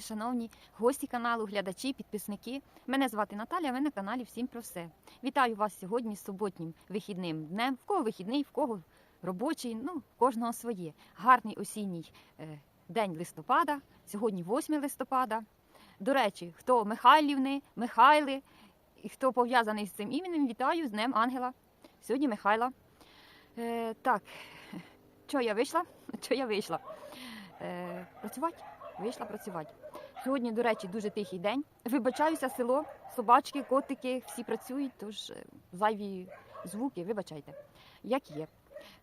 шановні гості каналу, глядачі, підписники. Мене звати Наталя, ви на каналі Всім про все. Вітаю вас сьогодні з суботнім вихідним днем. В кого вихідний, в кого робочий, ну, кожного своє. Гарний осінній е, день листопада, сьогодні 8 листопада. До речі, хто Михайлівни, Михайли, і хто пов'язаний з цим іменем, вітаю з Днем Ангела. Сьогодні Михайла. Е, так, що я вийшла? Що я вийшла? Е, працювати? Вийшла працювати. Сьогодні, до речі, дуже тихий день. Вибачаюся, село, собачки, котики, всі працюють, тож е, зайві звуки, вибачайте, як є.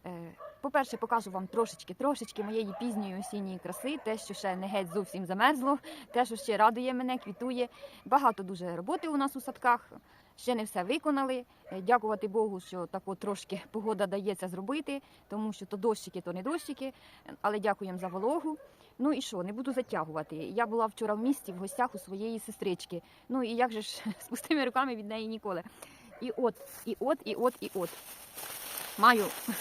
Е, По-перше, покажу вам трошечки, трошечки моєї пізньої осінньої краси, те, що ще не геть зовсім замерзло, те, що ще радує мене, квітує. Багато дуже роботи у нас у садках. Ще не все виконали. Е, Дякувати Богу, що так трошки погода дається зробити, тому що то дощики, то не дощики. Але дякуємо за вологу. Ну і що, не буду затягувати. Я була вчора в місті в гостях у своєї сестрички. Ну і як же ж з пустими руками від неї ніколи. І от, і от, і от, і от. Маю.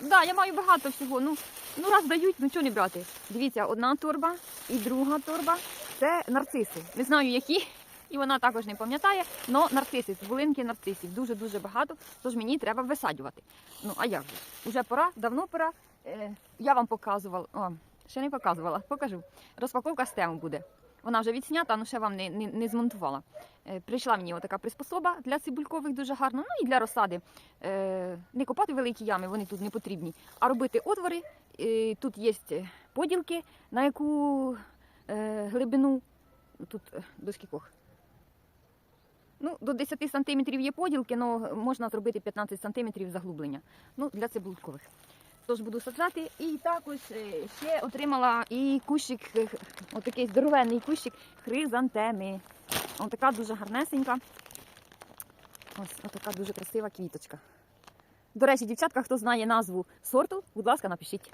Да, я маю багато всього. Ну, ну раз дають, ну чого не брати. Дивіться, одна торба і друга торба це нарциси. Не знаю, які. І вона також не пам'ятає, але нарциси, цибулинки нарцисів дуже-дуже багато, тож мені треба висаджувати. Ну, а як же? Уже пора, давно пора. Е, я вам показувала, о, ще не показувала, покажу. Розпаковка з тему буде. Вона вже відснята, але ще вам не, не, не змонтувала. Е, прийшла мені отака приспособа для цибулькових дуже гарно, ну і для розсади. Е, не копати великі ями, вони тут не потрібні, а робити отвори. Е, тут є поділки, на яку е, глибину. Тут е, до скількох? Ну, до 10 сантиметрів є поділки, але можна зробити 15 сантиметрів заглублення. Ну, для цибулькових. Тож буду саджати. І також е, ще отримала і кущик, е, отакий здоровенний кущик хризантеми. Ось така дуже гарнесенька. Ось отака дуже красива квіточка. До речі, дівчатка, хто знає назву сорту, будь ласка, напишіть.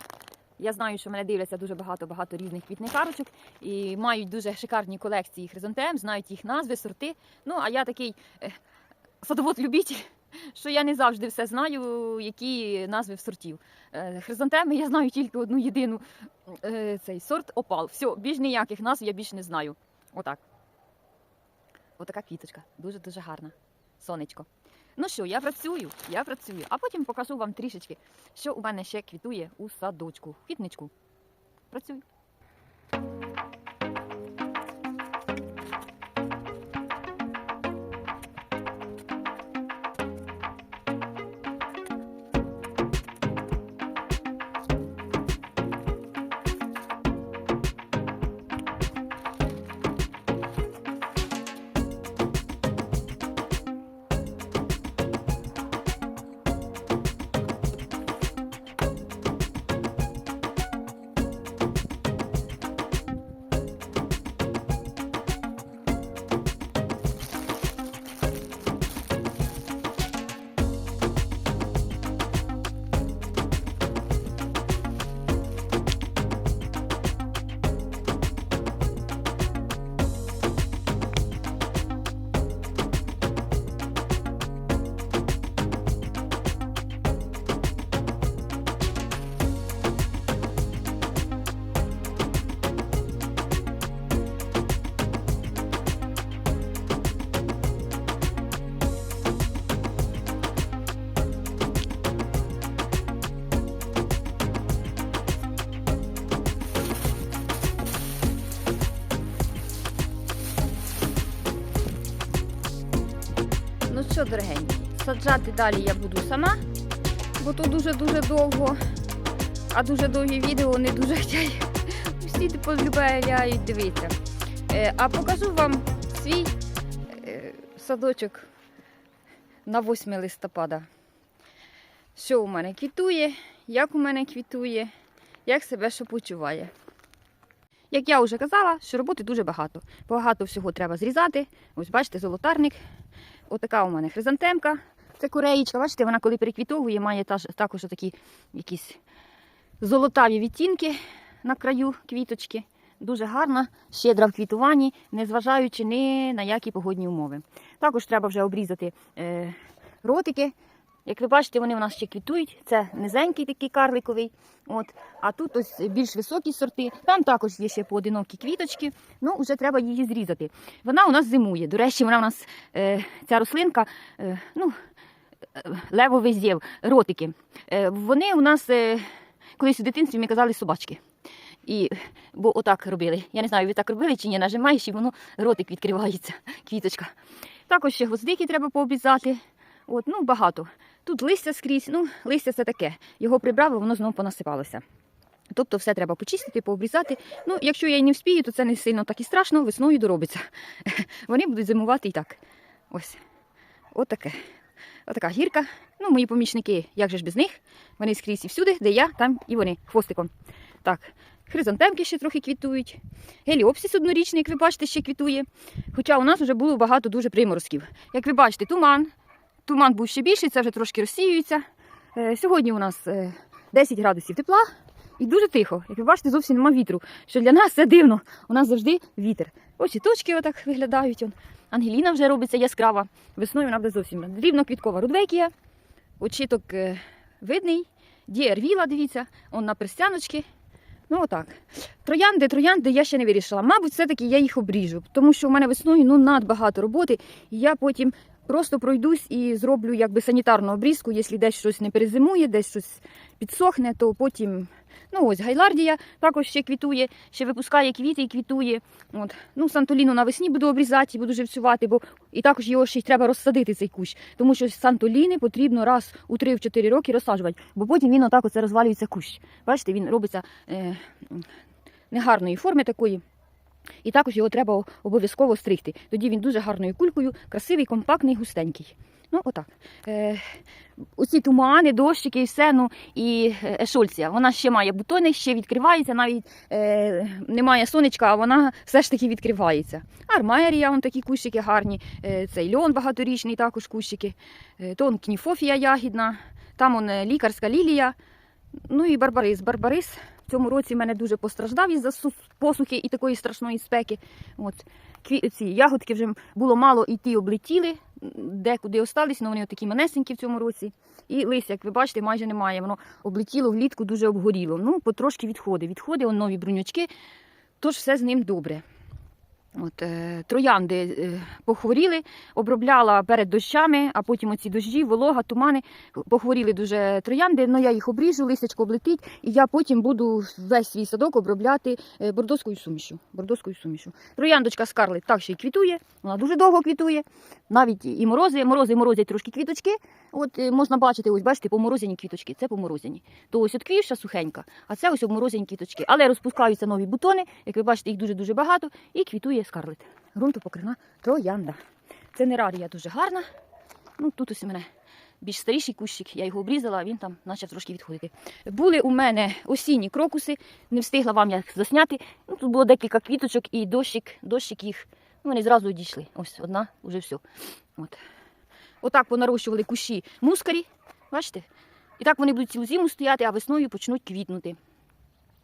Я знаю, що мене дивляться дуже багато-багато різних квітникарочок і мають дуже шикарні колекції хризантем, знають їх назви, сорти. Ну, а я такий е, садовод-любитель, що я не завжди все знаю, які назви в сортів. Е, хризантеми я знаю тільки одну єдину е, цей сорт опал. Все, більш ніяких назв я більше не знаю. Отак. Отака квіточка. Дуже-дуже гарна. Сонечко. Ну що, я працюю, я працюю, а потім покажу вам трішечки, що у мене ще квітує у садочку, квітничку. Працюю. Дорогенькі, саджати далі я буду сама, бо то дуже-дуже довго, а дуже довгі відео не дуже хотять. Всі полюбляють дивитися. Е, а покажу вам свій е, садочок на 8 листопада. Що у мене квітує, як у мене квітує, як себе що почуває. Як я вже казала, що роботи дуже багато. Багато всього треба зрізати. Ось бачите, золотарник. Отака у мене хризантемка. Це кореєчка. Бачите, вона коли переквітовує, має також такі якісь золотаві відтінки на краю квіточки. Дуже гарна, щедра в квітуванні, незважаючи ні на які погодні умови. Також треба вже обрізати е, ротики. Як ви бачите, вони у нас ще квітують. Це низенький такий карликовий. От. А тут ось більш високі сорти. Там також є ще поодинокі квіточки. Ну, вже треба її зрізати. Вона у нас зимує. До речі, вона у нас е, ця рослинка, е, ну, е, левовий зєв, ротики. Вони у нас колись у дитинстві ми казали собачки. І, бо отак робили. Я не знаю, ви так робили чи ні, нажимаєш і воно ротик відкривається, квіточка. Також ще гвоздики треба пообрізати. От, ну, багато. Тут листя скрізь, ну, листя це таке. Його прибрали, воно знову понасипалося. Тобто все треба почистити, пообрізати. Ну, якщо я й не вспію, то це не сильно так і страшно, весною доробиться. Вони будуть зимувати і так. Ось. Отаке. Отака гірка. Ну, мої помічники, як же ж без них? Вони скрізь і всюди, де я, там і вони хвостиком. Так, хризантемки ще трохи квітують. Геліопсис однорічний, як ви бачите, ще квітує. Хоча у нас вже було багато дуже приморозків. Як ви бачите, туман. Туман був ще більший, це вже трошки розсіюється. Е, Сьогодні у нас е, 10 градусів тепла і дуже тихо. Як ви бачите, зовсім нема вітру. Що для нас це дивно. У нас завжди вітер. Ось і точки отак виглядають. Ангеліна вже робиться яскрава. Весною вона буде зовсім дрібно-квіткова рудвекія. Очіток е, видний. Дієрвіла, дивіться, он на перстяночки. Ну отак. Троянди, троянди я ще не вирішила. Мабуть, все-таки я їх обріжу, тому що у мене весною ну, надбагато роботи, і я потім просто пройдусь і зроблю якби санітарну обрізку, якщо десь щось не перезимує, десь щось підсохне, то потім. Ну ось гайлардія також ще квітує, ще випускає квіти і квітує. От. Ну, Сантоліну навесні буду обрізати буду живцювати, бо і також його ще й треба розсадити цей кущ. Тому що сантоліни потрібно раз у 3-4 роки розсаджувати, бо потім він отак оце розвалюється кущ. Бачите, він робиться е, негарної форми такої. І також його треба обов'язково стригти. Тоді він дуже гарною кулькою, красивий, компактний, густенький. Ну, отак. Е, оці тумани, дощики і все, ну і е, ешольція. Вона ще має бутони, ще відкривається, навіть е, немає сонечка, а вона все ж таки відкривається. Армерія, вон такі кущики гарні, е, цей льон багаторічний, також кущики. Е, то он кніфофія ягідна, там он е, лікарська лілія. Ну і барбарис. Барбарис цьому році в мене дуже постраждав із-за посухи і такої страшної спеки. От. Ці ягодки вже було мало і ті облетіли, декуди остались, але вони такі манесенькі в цьому році. І листя, як ви бачите, майже немає. Воно облетіло влітку, дуже обгоріло. Ну, потрошки відходи. Відходи, нові бруньочки, тож все з ним добре. От, е, троянди е, похворіли, обробляла перед дощами, а потім оці дощі, волога, тумани. Похворіли дуже троянди, але я їх обріжу, листячко облетить, і я потім буду весь свій садок обробляти е, бордоською сумішю. Бордоською сумішу. Трояндочка Скарлет так ще й квітує, вона дуже довго квітує. Навіть і морози, морози морозять трошки квіточки. От можна бачити, ось бачите, поморозяні квіточки, це поморозяні. То ось от квівша сухенька, а це ось обморозяні квіточки. Але розпускаються нові бутони, як ви бачите, їх дуже-дуже багато, і квітує Скарлет. Грунтопокривна троянда. Це нерарія дуже гарна. Ну, тут ось у мене більш старіший кущик, я його обрізала, а він там почав трошки відходити. Були у мене осінні крокуси, не встигла вам їх засняти. Ну, тут було декілька квіточок і дощик, дощик їх. Ну, вони зразу одійшли. Ось одна, вже все. От. Отак понарощували кущі мускарі, бачите? І так вони будуть цілу зиму стояти, а весною почнуть квітнути.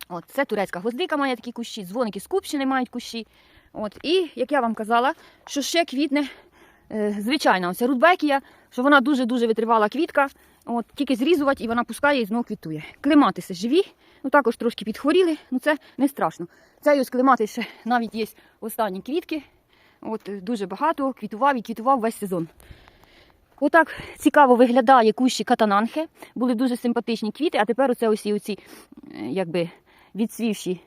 От, це турецька гвоздика має такі кущі, дзвоники з Купщини мають кущі. От, і, як я вам казала, що ще квітне е, звичайна оця рудбекія, що вона дуже-дуже витривала квітка. От, тільки зрізувати і вона пускає і знову квітує. Клематиси живі, ну також трошки підхворіли, ну це не страшно. Цей ось клематис ще навіть є останні квітки. От, е, дуже багато, квітував і квітував весь сезон. Отак цікаво виглядає кущі катананхи. Були дуже симпатичні квіти, а тепер оце ось оці, е, якби відсвівші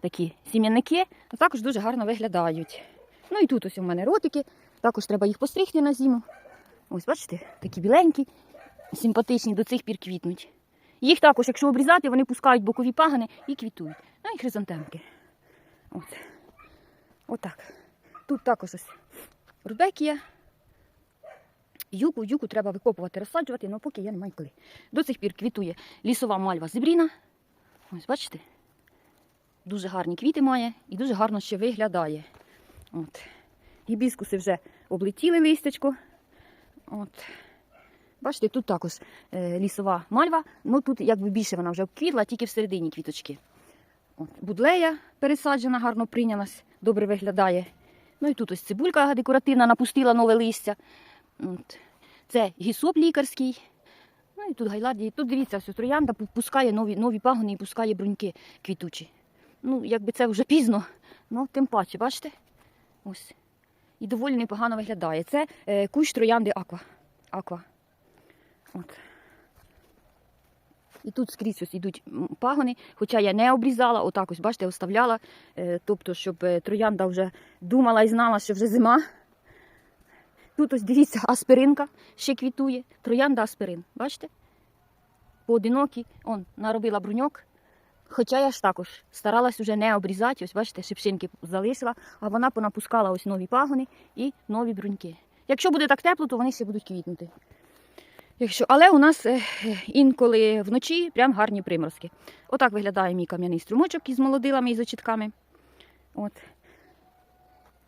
такі сім'яники, також дуже гарно виглядають. Ну і тут ось у мене ротики, також треба їх постригти на зиму. Ось, бачите, такі біленькі, симпатичні, до цих пір квітнуть. Їх також, якщо обрізати, вони пускають бокові пагани і квітують. Ну і хризантемки. От. Отак. Тут також ось рудбекія. Юку, юку треба викопувати, розсаджувати, але поки я не маю коли. До цих пір квітує лісова мальва зебріна. Ось бачите? Дуже гарні квіти має і дуже гарно ще виглядає. От. Гібіскуси вже облетіли листячко. От. Бачите, тут також е, лісова мальва, ну тут якби більше вона вже обквітла, тільки всередині квіточки. От. Будлея пересаджена, гарно прийнялась, добре виглядає. Ну і тут ось цибулька декоративна напустила нове листя. От. Це гісоп лікарський. і тут гайлардії. Тут дивіться, все, троянда пускає нові, нові пагони і пускає бруньки квітучі. Ну, якби це вже пізно, ну тим паче, бачите? Ось. І доволі непогано виглядає. Це е, кущ троянди аква. Аква. От. І тут скрізь ось ідуть пагони, хоча я не обрізала, отак ось, бачите, оставляла, е, тобто, щоб е, троянда вже думала і знала, що вже зима. Тут ось дивіться, аспиринка ще квітує. Троянда аспирин. Бачите? Поодинокі, он, наробила бруньок. Хоча я ж також старалась уже не обрізати, ось бачите, шипшинки залишила, а вона понапускала ось нові пагони і нові бруньки. Якщо буде так тепло, то вони ще будуть квітнути. Якщо... Але у нас е, інколи вночі прям гарні приморозки. Отак виглядає мій кам'яний струмочок із молодилами і з очітками. От.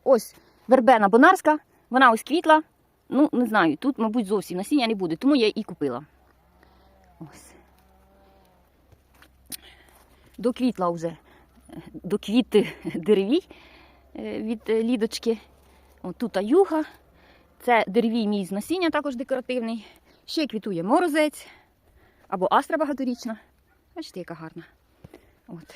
Ось вербена бонарська, вона ось квітла. Ну, не знаю, тут, мабуть, зовсім насіння не буде, тому я і купила. Ось. Доквітла вже, е, доквіти деревій е, від е, лідочки. От тут юга. Це деревій мій з насіння, також декоративний. Ще квітує морозець або астра багаторічна. Бачите, яка гарна. От.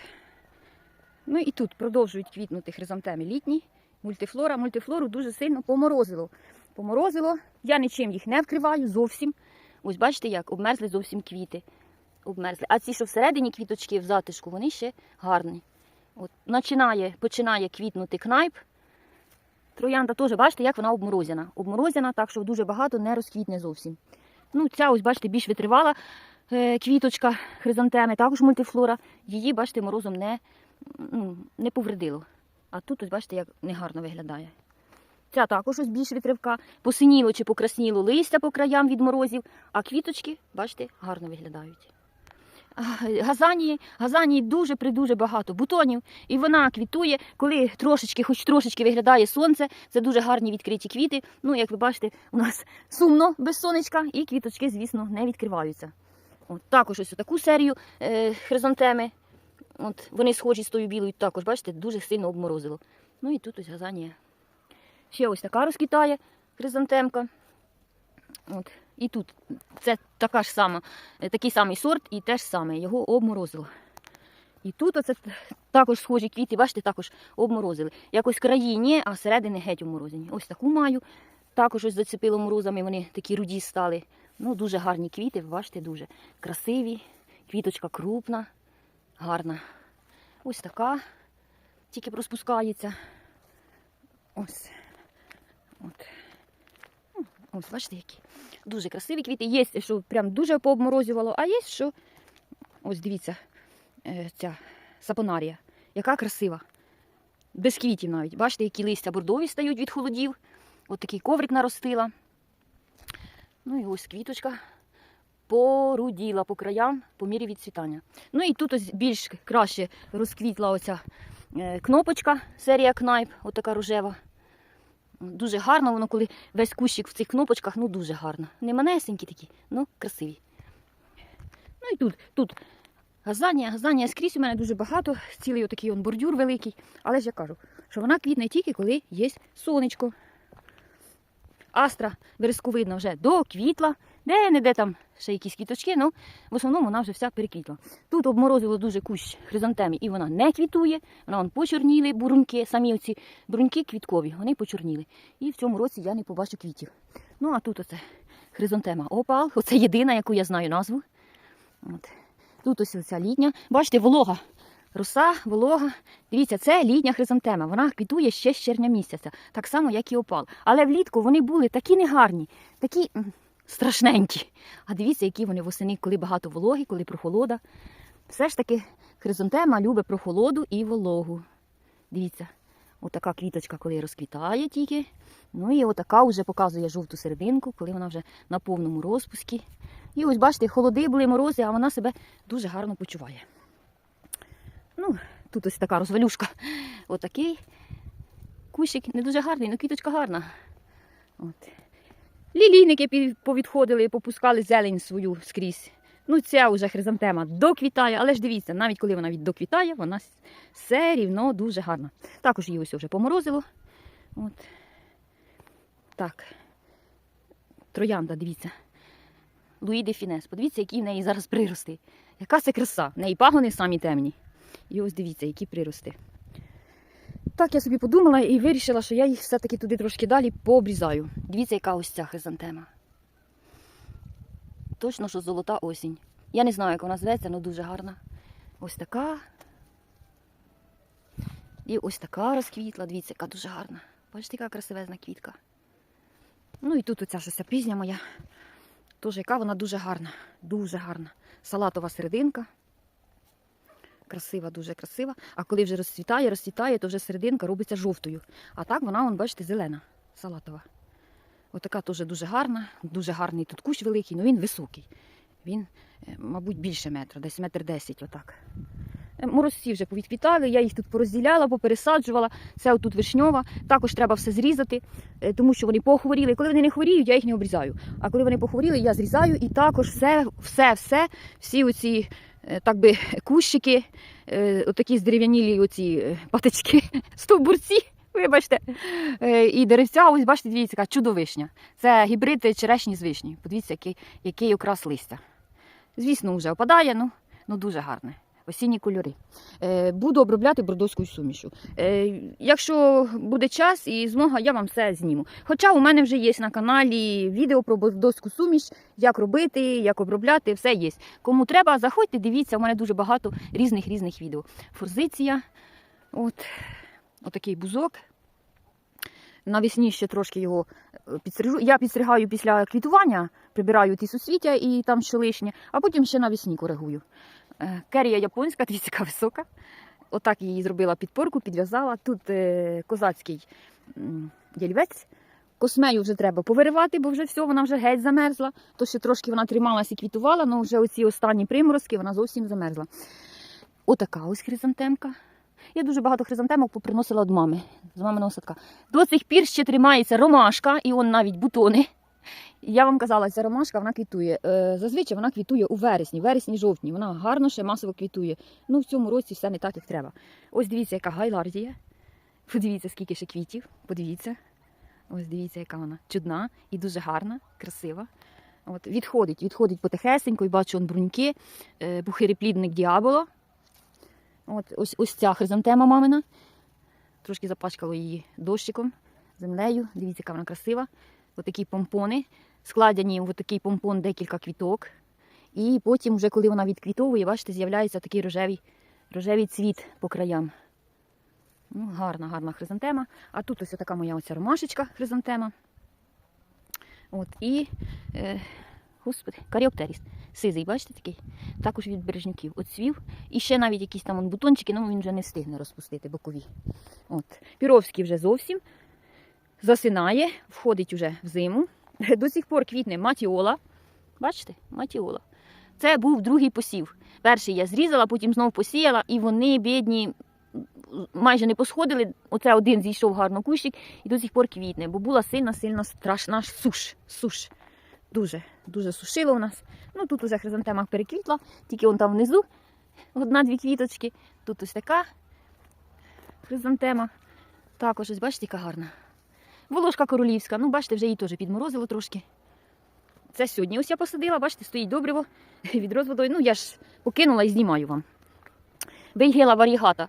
Ну і тут продовжують квітнути хризантеми літні. Мультифлора. Мультифлору дуже сильно поморозило. Поморозило. Я нічим їх не вкриваю зовсім. Ось бачите, як обмерзли зовсім квіти. Обмерзли. А ці, що всередині квіточки в затишку, вони ще гарні. От, починає, починає квітнути кнайп. Троянда теж, бачите, як вона обморозена. Обморозена, так що дуже багато не розквітне зовсім. Ну, ця, ось, бачите, більш витривала е, квіточка хризантеми, також мультифлора. Її, бачите, морозом не, ну, не повредило. А тут, ось, бачите, як негарно виглядає. Ця також ось більш витривка. Посиніло чи покрасніло листя по краям від морозів, а квіточки, бачите, гарно виглядають. Газанії, газанії дуже придуже багато бутонів, і вона квітує, коли трошечки, хоч трошечки виглядає сонце. Це дуже гарні відкриті квіти. Ну, як ви бачите, у нас сумно без сонечка, і квіточки, звісно, не відкриваються. От, також ось таку серію е, хризантеми. От, вони схожі з тою білою, також, бачите, дуже сильно обморозило. Ну і тут ось газанія. Ще ось така розквітає хризантемка. От. І тут це така ж сама, е, такий самий сорт і теж саме, його обморозило. І тут оце також схожі квіти, бачите, також обморозили. Якось краї ні, а середини геть обморозені. Ось таку маю. Також ось зацепило морозами, вони такі руді стали. Ну, дуже гарні квіти, бачите, дуже красиві. Квіточка крупна, гарна. Ось така, тільки розпускається. Ось. От. Ну, Ось, бачите, які. Дуже красиві квіти. Є, що прям дуже пообморозювало, а є, що. Ось дивіться, е, ця сапонарія. Яка красива. Без квітів навіть. Бачите, які листя бордові стають від холодів. От такий коврик наростила. Ну і ось квіточка поруділа по краям по мірі відцвітання. Ну і тут ось більш краще розквітла оця е, кнопочка, серія кнайп, отака рожева. Дуже гарно воно, коли весь кущик в цих кнопочках, ну дуже гарно. Не манесенькі такі, ну красиві. Ну і тут, тут газання, газання скрізь у мене дуже багато, цілий отакий он бордюр великий. Але ж я кажу, що вона квітне тільки коли є сонечко. Астра вересковидна вже доквітла, де-не-де там ще якісь квіточки, ну в основному вона вже вся переквітла. Тут обморозило дуже кущ хризантеми, і вона не квітує, вона вон почорніли бурунки, самі оці бруньки квіткові, вони почорніли. І в цьому році я не побачу квітів. Ну а тут оце хризантема опал, оце єдина, яку я знаю назву. От. Тут ось оця літня. Бачите, волога. Роса, волога. Дивіться, це літня хризантема. Вона квітує ще з червня місяця, так само, як і опал. Але влітку вони були такі негарні, такі страшненькі. А дивіться, які вони восени, коли багато вологи, коли прохолода. Все ж таки хризантема любить прохолоду і вологу. Дивіться, отака квіточка, коли розквітає тільки. Ну і отака вже показує жовту серединку, коли вона вже на повному розпуску. І ось бачите, холоди були морози, а вона себе дуже гарно почуває. Ну, тут ось така розвалюшка. Отакий кущик не дуже гарний, але квіточка гарна. От. Лілійники повідходили, попускали зелень свою скрізь. Ну, ця вже хризантема доквітає, але ж дивіться, навіть коли вона доквітає, вона все рівно дуже гарна. Також її ось вже поморозило. От. Так. Троянда, дивіться. Луї де Фінес. Подивіться, які в неї зараз прирости. Яка це краса. В неї пагони самі темні. І ось дивіться, які прирости. Так я собі подумала і вирішила, що я їх все-таки туди трошки далі пообрізаю. Дивіться, яка ось ця хризантема. Точно, що золота осінь. Я не знаю, як вона зветься, але дуже гарна. Ось така. І ось така розквітла. Дивіться, яка дуже гарна. Бачите, яка красивезна квітка. Ну і тут оця щось пізня моя. Тож, яка вона дуже гарна. Дуже гарна. Салатова серединка. Красива, дуже красива. А коли вже розцвітає, розцвітає, то вже серединка робиться жовтою. А так вона, вон, бачите, зелена, салатова. Отака теж дуже гарна, дуже гарний тут кущ великий, але він високий. Він, е, мабуть, більше метра, десь метр десять, отак. Е, Морозці вже повідквітали, я їх тут порозділяла, попересаджувала. Це отут вишньова. Також треба все зрізати, е, тому що вони похворіли. Коли вони не хворіють, я їх не обрізаю. А коли вони похворіли, я зрізаю і також все, все, все, всі оці так би кущики, е, отакі здерев'янілі оці е, патички, стовбурці. Вибачте, Е, і деревця, ось бачите, дивіться, яка чудовишня. Це гібрид черешні з вишні. Подивіться, який, який окрас листя. Звісно, вже опадає, ну, ну дуже гарне. Осінні кольори. Е, буду обробляти бордоською сумішю. Е, якщо буде час і змога, я вам все зніму. Хоча у мене вже є на каналі відео про бордоську суміш, як робити, як обробляти, все є. Кому треба, заходьте, дивіться, у мене дуже багато різних різних відео. Форзиція, от, отакий бузок. Навесні ще трошки його е, підстрижу. Я підстригаю після квітування, прибираю ті сусвіття і там що лишнє, а потім ще навесні коригую. Е, Керія японська, яка висока. Отак її зробила підпорку, підв'язала. Тут е, козацький м, дільвець. Космею вже треба повиривати, бо вже все, вона вже геть замерзла. То ще трошки вона трималась і квітувала, але вже оці останні приморозки вона зовсім замерзла. Отака ось хризантемка. Я дуже багато хризантемок поприносила від мами, з маминого садка. До цих пір ще тримається ромашка, і он навіть бутони. Я вам казала, ця ромашка вона квітує. Е, Зазвичай вона квітує у вересні, вересні-жовтні. Вона гарно ще масово квітує. Ну, в цьому році все не так, як треба. Ось дивіться, яка гайлардія. Подивіться, скільки ще квітів. Подивіться. Ось дивіться, яка вона чудна і дуже гарна, красива. От, відходить, відходить потихесенько, і бачу он бруньки, е, бухиреплідник діаболо. От, ось, ось ця хризантема мамина. Трошки запачкало її дощиком, землею. Дивіться, яка вона красива. Отакі помпони. Складені в такий помпон декілька квіток. І потім, вже коли вона відквітовує, бачите, з'являється такий рожевий, рожевий цвіт по краям. Ну, гарна, гарна хризантема. А тут ось така моя оця ромашечка хризантема. От, і, е, господи, каріоптеріс. Сизий, бачите такий? Також від бережнюків. Оцвів. І ще навіть якісь там он бутончики, ну він вже не встигне розпустити бокові. От. Піровський вже зовсім засинає, входить уже в зиму. До сих пор квітне матіола. Бачите? Матіола. Це був другий посів. Перший я зрізала, потім знов посіяла, і вони, бідні, майже не посходили. Оце один зійшов гарно кущик і до сих пор квітне, бо була сильна, сильна страшна суш. суш. Дуже, дуже сушило у нас. Ну тут уже хризантема переквітла, тільки он там внизу одна-дві квіточки. Тут ось така хризантема. Також ось бачите, яка гарна. Волошка королівська. Ну, бачите, вже її теж підморозило трошки. Це сьогодні. Ось я посадила, бачите, стоїть добриво від розводою. Ну, я ж покинула і знімаю вам. Бейгела варігата.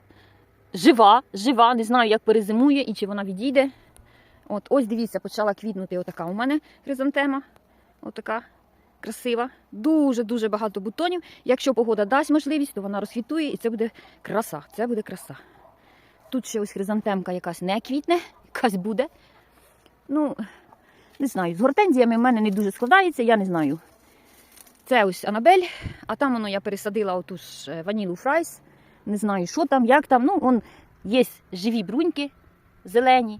Жива, жива, не знаю, як перезимує і чи вона відійде. От, ось дивіться, почала квітнути отака у мене хризантема. Отака красива. Дуже-дуже багато бутонів. Якщо погода дасть можливість, то вона розквітує і це буде краса. Це буде краса. Тут ще ось хризантемка якась не квітне, якась буде. Ну, не знаю, з гортензіями в мене не дуже складається, я не знаю. Це ось Анабель, а там воно я пересадила оту ж е, ванілу фрайс. Не знаю, що там, як там. Ну, вон є живі бруньки зелені.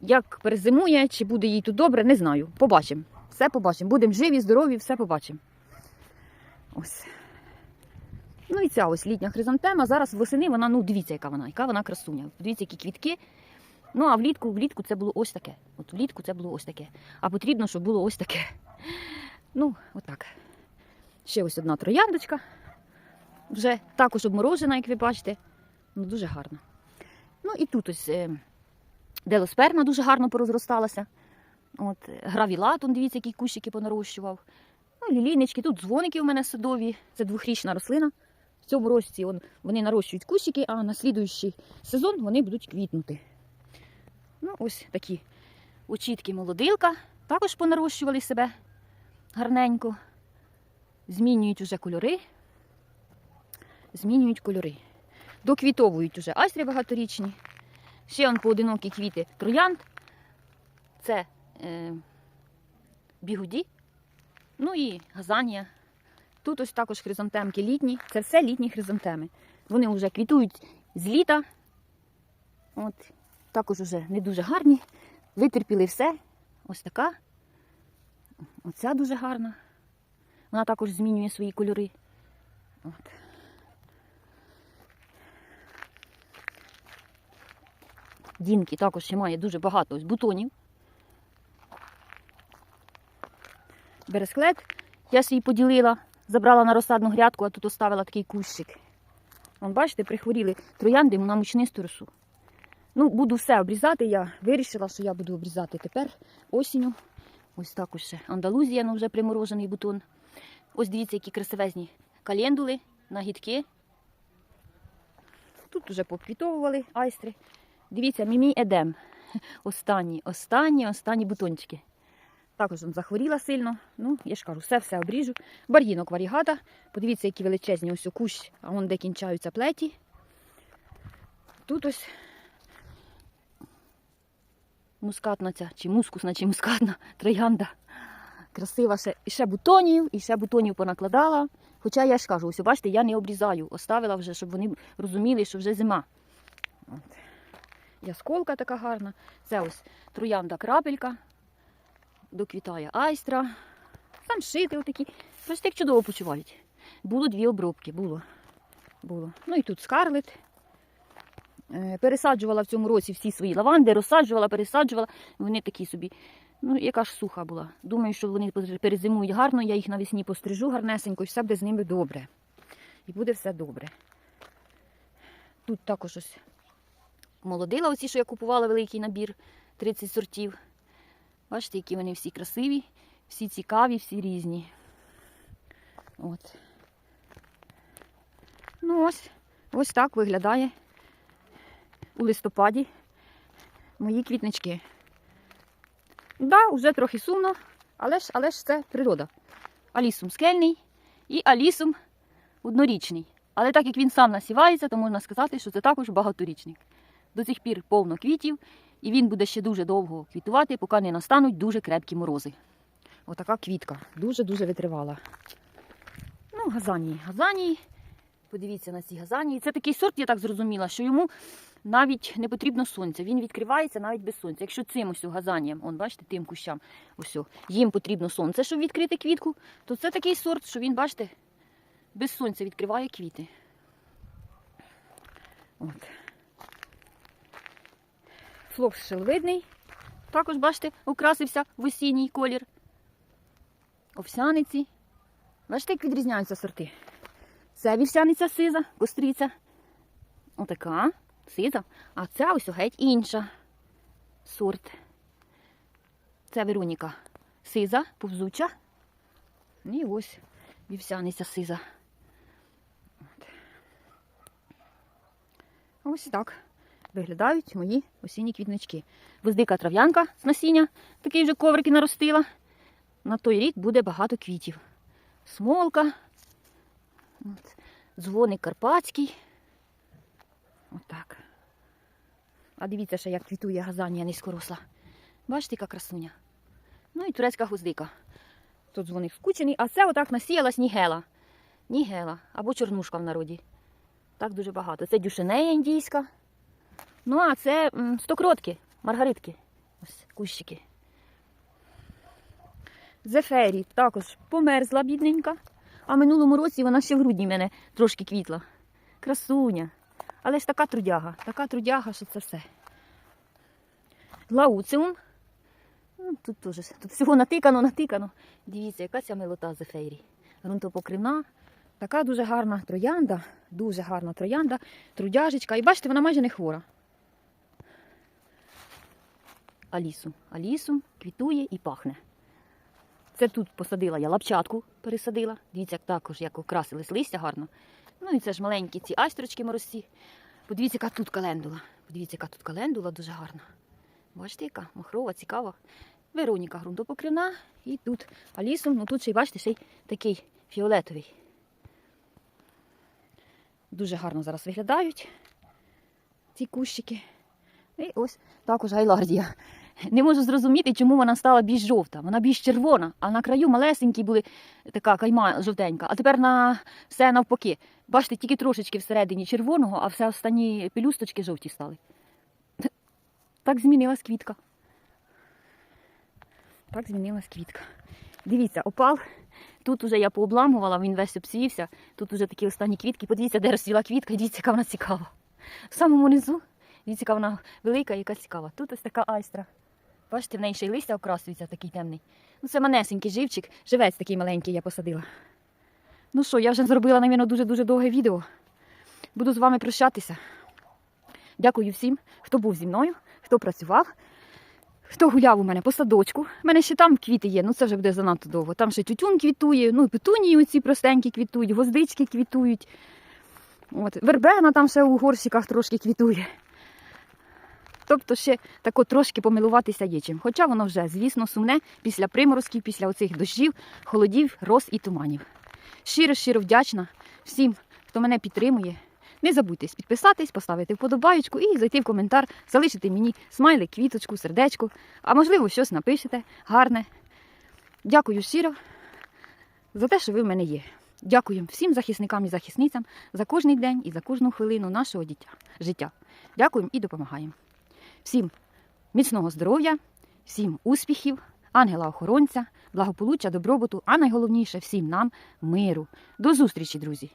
Як перезимує, чи буде їй тут добре, не знаю. Побачимо. Все побачимо. Будемо живі, здорові, все побачимо. Ось. Ну і ця ось літня хризантема. Зараз восени вона, ну дивіться, яка вона, яка вона красуня. Дивіться, які квітки. Ну, а влітку, влітку це було ось таке. От влітку це було ось таке. А потрібно, щоб було ось таке. Ну, отак. Ще ось одна трояндочка. Вже також обморожена, як ви бачите. Ну, дуже гарна. Ну і тут ось е, делосперма дуже гарно порозросталася. От, гравілат, дивіться, які кущики понарощував. Ну, лілійнички, тут дзвоники у мене садові. Це двохрічна рослина. В цьому році вони нарощують кущики, а на слідуючий сезон вони будуть квітнути. Ну, ось такі очітки молодилка. Також понарощували себе гарненько. Змінюють уже кольори. Змінюють кольори. Доквітовують уже айстри багаторічні. Ще он поодинокі квіти троянд. Це е, бігуді. Ну і газанія. Тут ось також хризантемки літні. Це все літні хризантеми. Вони вже квітують з літа. От, також вже не дуже гарні. Витерпіли все. Ось така. Оця дуже гарна. Вона також змінює свої кольори. От. Дінки також ще має дуже багато ось бутонів. Бересклет я свій поділила, забрала на розсадну грядку, а тут оставила такий кущик. Вон, бачите, прихворіли троянди на мучнисту росу. Ну, буду все обрізати. Я вирішила, що я буду обрізати тепер осінню. Ось також ще Андалузія, ну вже приморожений бутон. Ось дивіться, які красивезні календули, нагідки. Тут вже поквітовували айстри. Дивіться, мімі едем. Останні, останні, останні бутончики. Також он захворіла сильно. Ну, я ж кажу, все-все обріжу. Бар'їнок варігата. Подивіться, які величезні ось кущ, а вон де кінчаються плеті. Тут ось мускатна ця, чи мускусна, чи мускатна троянда. Красива ще, і ще бутонів, і ще бутонів понакладала. Хоча я ж кажу, ось бачите, я не обрізаю. Оставила вже, щоб вони розуміли, що вже зима. От. Ясколка така гарна. Це ось троянда крапелька. Доквітає айстра. Там шити отакі. Просто як чудово почувають. Було дві обробки, було. було. Ну і тут скарлет. Е, Пересаджувала в цьому році всі свої лаванди, розсаджувала, пересаджувала. Вони такі собі, ну, яка ж суха була. Думаю, що вони перезимують гарно, я їх навесні пострижу гарнесенько, і все буде з ними добре. І буде все добре. Тут також ось молодила, оці, що я купувала великий набір, 30 сортів. Бачите, які вони всі красиві, всі цікаві, всі різні. От. Ну ось, ось так виглядає у листопаді мої квітнички. Да, вже трохи сумно, але ж, але ж це природа. Алісум скельний і алісум однорічний. Але так як він сам насівається, то можна сказати, що це також багаторічник. До цих пір повно квітів, і він буде ще дуже довго квітувати, поки не настануть дуже крепкі морози. Отака квітка, дуже-дуже витривала. Ну, газанії. Газанії. Подивіться на ці газанії. Це такий сорт, я так зрозуміла, що йому навіть не потрібно сонця. Він відкривається навіть без сонця. Якщо цим ось газаніям, он, бачите, тим кущам, ось, їм потрібно сонце, щоб відкрити квітку, то це такий сорт, що він, бачите, без сонця відкриває квіти. От. Флокс шелвидний. Також, бачите, окрасився в осінній колір. Овсяниці. Бачите, як відрізняються сорти. Це вівсяниця сиза, костриця. Отака сиза. А ця ось геть інша сорт. Це Вероніка сиза, повзуча. І ось вівсяниця сиза. Ось так виглядають мої осінні квітнички. Воздика трав'янка з насіння, такий вже коврики наростила. На той рік буде багато квітів. Смолка, дзвоник карпатський. Отак. А дивіться, ще як квітує газанія низькоросла. Бачите, яка красуня. Ну і турецька гвоздика. Тут дзвоник скучений, а це отак насіялась нігела. Нігела або чорнушка в народі. Так дуже багато. Це дюшенея індійська. Ну, а це стокротки, маргаритки. Ось кущики. Зефері також померзла бідненька. А минулому році вона ще в грудні мене трошки квітла. Красуня. Але ж така трудяга, така трудяга, що це все. Лауціум. Ну, Тут теж тут всього натикано, натикано. Дивіться, яка ця милота зефейрі. Грунтопокривна. Така дуже гарна троянда, дуже гарна троянда, трудяжечка. І бачите, вона майже не хвора. Алісум. Алісум квітує і пахне. Це тут посадила я лапчатку, пересадила. Дивіться, також як окрасились листя гарно. Ну і це ж маленькі ці астрочки морозці. Подивіться, яка тут календула. Подивіться, яка тут календула дуже гарна. Бачите, яка махрова, цікава. Вероніка ґрунтопокривна. І тут алісом, ну тут ще й бачите, ще й такий фіолетовий. Дуже гарно зараз виглядають ці кущики. І ось також гайлардія. Не можу зрозуміти, чому вона стала більш жовта. Вона більш червона, а на краю малесенькі були така кайма жовтенька. А тепер на все навпаки. Бачите, тільки трошечки всередині червоного, а все останні пелюсточки жовті стали. Так змінилась квітка. Так змінилась квітка. Дивіться, опал. Тут уже я пообламувала, він весь обсівся. Тут уже такі останні квітки. Подивіться, де розцвіла квітка, дивіться, яка вона цікава. В самому низу, дивіться, яка вона велика яка цікава. Тут ось така айстра. Бачите, в неї ще й листя окрасується такий темний. Ну, це манесенький живчик, живець такий маленький я посадила. Ну що, я вже зробила, навіть, дуже-дуже довге відео. Буду з вами прощатися. Дякую всім, хто був зі мною, хто працював, хто гуляв у мене по садочку. У мене ще там квіти є, ну це вже буде занадто довго. Там ще тютюн квітує, ну петунії оці простенькі квітують, гвоздички квітують. От, вербена там ще у горщиках трошки квітує. Тобто ще тако трошки помилуватися є чим. Хоча воно вже, звісно, сумне після приморозків, після оцих дощів, холодів, роз і туманів. Щиро-щиро вдячна всім, хто мене підтримує. Не забудьте підписатись, поставити вподобаєчку і зайти в коментар, залишити мені смайлик, квіточку, сердечко, а можливо, щось напишете гарне. Дякую щиро за те, що ви в мене є. Дякую всім захисникам і захисницям за кожний день і за кожну хвилину нашого життя. Дякуємо і допомагаємо. Всім міцного здоров'я, всім успіхів, ангела-охоронця, благополуччя, добробуту, а найголовніше всім нам миру. До зустрічі, друзі!